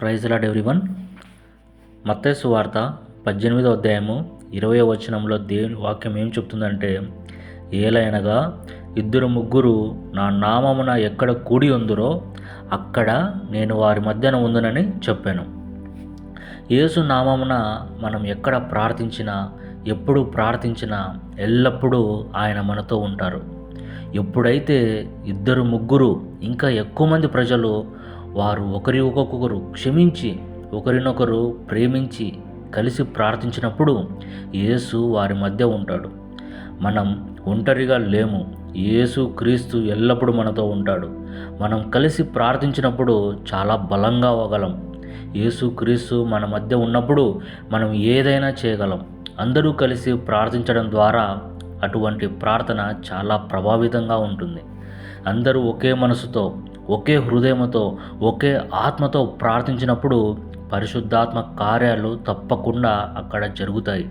Praise lord everyone. మత్తేసు వార్త పద్దెనిమిదో అధ్యాయము ఇరవై వచనంలో దేవుని వాక్యం ఏం చెప్తుందంటే ఏలైనగా ఇద్దరు ముగ్గురు నా నామమున ఎక్కడ కూడి ఉందరో అక్కడ నేను వారి మధ్యన ఉందనని చెప్పాను. యేసు నామమున మనం ఎక్కడ ప్రార్థించినా ఎప్పుడు ప్రార్థించినా ఎల్లప్పుడూ ఆయన మనతో ఉంటారు. ఎప్పుడైతే ఇద్దరు ముగ్గురు ఇంకా ఎక్కువ మంది ప్రజలు వారు ఒకరి ఒక్కొక్కరు క్షమించి ఒకరినొకరు ప్రేమించి కలిసి ప్రార్థించినప్పుడు యేసు వారి మధ్య ఉంటాడు. మనం ఒంటరిగా లేము. యేసు క్రీస్తు ఎల్లప్పుడూ మనతో ఉంటాడు. మనం కలిసి ప్రార్థించినప్పుడు చాలా బలంగా అవ్వగలం యేసు క్రీస్తు మన మధ్య ఉన్నప్పుడు మనం ఏదైనా చేయగలం. అందరూ కలిసి ప్రార్థించడం ద్వారా అటువంటి ప్రార్థన చాలా ప్రభావితంగా ఉంటుంది. అందరూ ఒకే మనసుతో ఒకే హృదయంతో ఒకే ఆత్మతో ప్రార్థించినప్పుడు పరిశుద్ధాత్మ కార్యాలు తప్పకుండా అక్కడ జరుగుతాయి.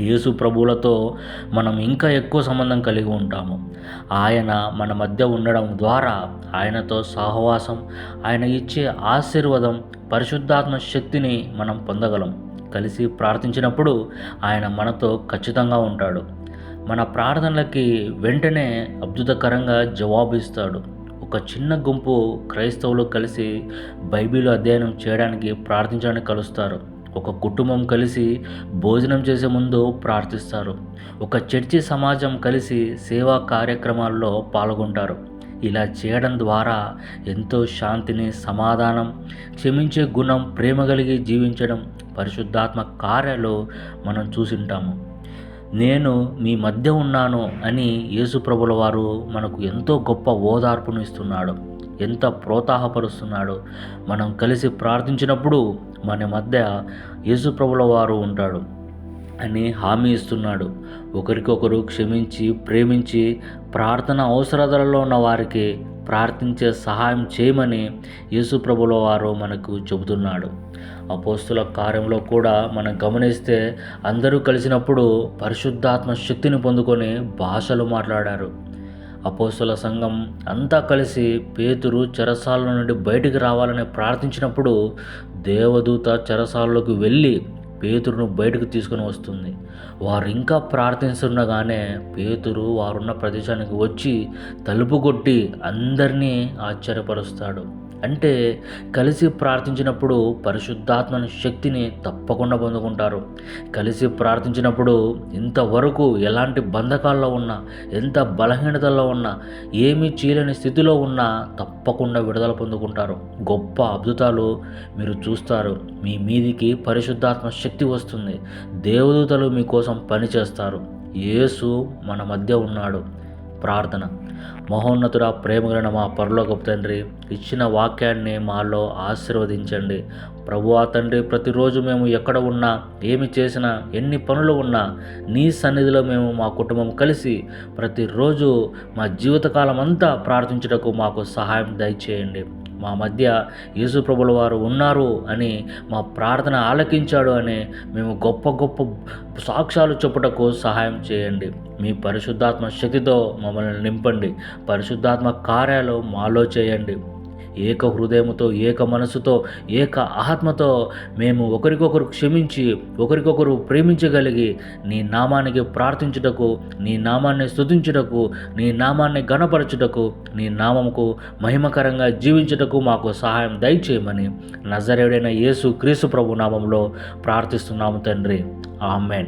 యేసు ప్రభువులతో మనం ఇంకా ఎక్కువ సంబంధం కలిగి ఉంటాము. ఆయన మన మధ్య ఉండడం ద్వారా ఆయనతో సహవాసం ఆయన ఇచ్చే ఆశీర్వాదం పరిశుద్ధాత్మ శక్తిని మనం పొందగలం. కలిసి ప్రార్థించినప్పుడు ఆయన మనతో ఖచ్చితంగా ఉంటాడు. మన ప్రార్థనలకి వెంటనే అద్భుతకరంగా జవాబు ఇస్తాడు ఒక చిన్న గుంపు క్రైస్తవులు కలిసి బైబిల్ అధ్యయనం చేయడానికి ప్రార్థించడానికి కలుస్తారు. ఒక కుటుంబం కలిసి భోజనం చేసే ముందు ప్రార్థిస్తారు. ఒక చర్చి సమాజం కలిసి సేవా కార్యక్రమాల్లో పాల్గొంటారు. ఇలా చేయడం ద్వారా ఎంతో శాంతిని సమాధానం క్షమించే గుణం ప్రేమ కలిగి జీవించడం పరిశుద్ధాత్మ కార్యాలు మనం చూసింటాము. నేను మీ మధ్య ఉన్నాను అని యేసుప్రభుల వారు మనకు ఎంతో గొప్ప ఓదార్పును ఇస్తున్నాడు. ఎంత ప్రోత్సాహపరుస్తున్నాడు. మనం కలిసి ప్రార్థించినప్పుడు మన మధ్య యేసుప్రభుల వారు ఉంటాడు అని హామీ ఇస్తున్నాడు. ఒకరికొకరు క్షమించి ప్రేమించి ప్రార్థన అవసరతలలో ఉన్న వారికి ప్రార్థించే సహాయం చేయమని యేసుప్రభుల వారు మనకు చెబుతున్నాడు. అపోస్తుల కార్యంలో కూడా మనం గమనిస్తే అందరూ కలిసినప్పుడు పరిశుద్ధాత్మ శక్తిని పొందుకొని భాషలు మాట్లాడారు. అపోస్తుల సంఘం అంతా కలిసి పేతురు చెరసాల నుండి బయటికి రావాలని ప్రార్థించినప్పుడు దేవదూత చెరసాలలోకి వెళ్ళి పేతురును బయటకు తీసుకొని వస్తుంది. వారు ఇంకా ప్రార్థిస్తుండగానే పేతురు వారున్న ప్రదేశానికి వచ్చి తలుపు కొట్టి అందరినీ ఆశ్చర్యపరుస్తాడు. అంటే కలిసి ప్రార్థించినప్పుడు పరిశుద్ధాత్మ శక్తిని తప్పకుండా పొందుకుంటారు. కలిసి ప్రార్థించినప్పుడు ఇంతవరకు ఎలాంటి బంధకాల్లో ఉన్నా ఎంత బలహీనతల్లో ఉన్నా ఏమీ చేయలేని స్థితిలో ఉన్నా తప్పకుండా విడుదల పొందుకుంటారు. గొప్ప అద్భుతాలు మీరు చూస్తారు. మీ మీదికి పరిశుద్ధాత్మ శక్తి వస్తుంది. దేవదూతలు మీకోసం పనిచేస్తారు. యేసు మన మధ్య ఉన్నాడు. ప్రార్థన. మహోన్నతుడ ప్రేమగలన మా పరలోకపు తండ్రి ఇచ్చిన వాక్యాన్ని మాలో ఆశీర్వదించండి. ప్రభువా తండ్రి ప్రతిరోజు మేము ఎక్కడ ఉన్నా ఏమి చేసినా ఎన్ని పనులు ఉన్నా నీ సన్నిధిలో మేము మా కుటుంబం కలిసి ప్రతిరోజు మా జీవితకాలం అంతా ప్రార్థించుటకు మాకు సహాయం దయచేయండి. మా మధ్య యేసు ప్రభుల వారు ఉన్నారు అని మా ప్రార్థన ఆలకించాడు అని మేము గొప్ప గొప్ప సాక్ష్యాలు చెప్పుటకు సహాయం చేయండి. మీ పరిశుద్ధాత్మ శక్తితో మమ్మల్ని నింపండి. పరిశుద్ధాత్మ కార్యాలు మాలో చేయండి. ఏక హృదయముతో ఏక మనసుతో ఏక ఆత్మతో మేము ఒకరికొకరు క్షమించి ఒకరికొకరు ప్రేమించగలిగి నీ నామానికి ప్రార్థించుటకు నీ నామాన్ని స్థుతించుటకు నీ నామాన్ని గణపరచుటకు నీ నామముకు మహిమకరంగా జీవించుటకు మాకు సహాయం దయచేయమని నజరేడైన యేసు క్రీస్తు ప్రభు నామంలో ప్రార్థిస్తున్నాము తండ్రి. ఆమెన్.